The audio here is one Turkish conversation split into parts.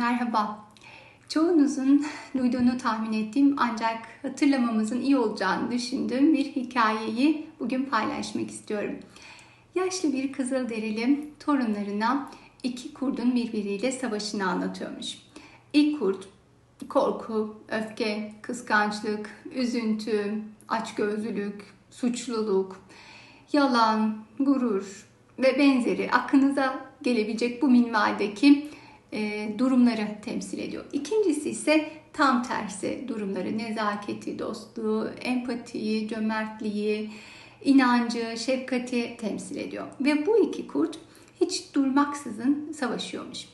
Merhaba. Çoğunuzun duyduğunu tahmin ettiğim ancak hatırlamamızın iyi olacağını düşündüğüm bir hikayeyi bugün paylaşmak istiyorum. Yaşlı bir Kızılderili torunlarına iki kurdun birbiriyle savaşını anlatıyormuş. İlk kurt korku, öfke, kıskançlık, üzüntü, açgözlülük, suçluluk, yalan, gurur ve benzeri aklınıza gelebilecek bu minvaldeki e, durumları temsil ediyor. İkincisi ise tam tersi durumları, nezaketi, dostluğu, empatiyi, cömertliği, inancı, şefkati temsil ediyor. Ve bu iki kurt hiç durmaksızın savaşıyormuş.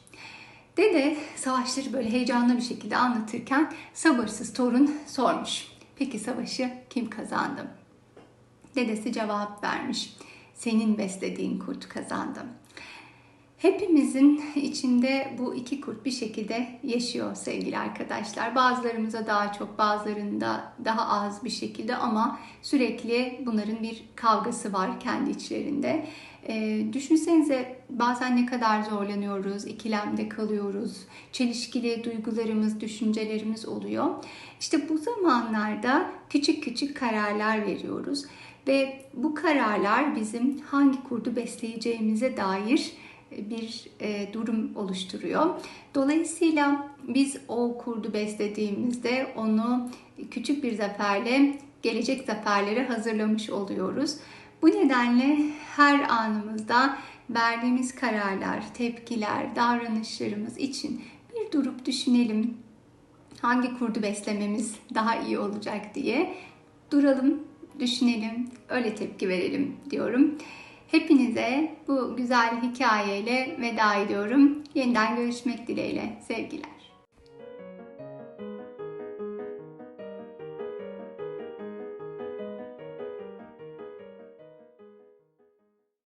Dede savaşları böyle heyecanlı bir şekilde anlatırken sabırsız torun sormuş. Peki savaşı kim kazandı? Dedesi cevap vermiş. Senin beslediğin kurt kazandı. Hepimizin içinde bu iki kurt bir şekilde yaşıyor sevgili arkadaşlar. Bazılarımıza daha çok, bazılarında daha az bir şekilde ama sürekli bunların bir kavgası var kendi içlerinde. E, düşünsenize bazen ne kadar zorlanıyoruz, ikilemde kalıyoruz, çelişkili duygularımız, düşüncelerimiz oluyor. İşte bu zamanlarda küçük küçük kararlar veriyoruz ve bu kararlar bizim hangi kurdu besleyeceğimize dair bir e, durum oluşturuyor. Dolayısıyla biz o kurdu beslediğimizde onu küçük bir zaferle gelecek zaferlere hazırlamış oluyoruz. Bu nedenle her anımızda verdiğimiz kararlar, tepkiler, davranışlarımız için bir durup düşünelim. Hangi kurdu beslememiz daha iyi olacak diye duralım, düşünelim, öyle tepki verelim diyorum. Hepinize bu güzel hikayeyle veda ediyorum. Yeniden görüşmek dileğiyle. Sevgiler.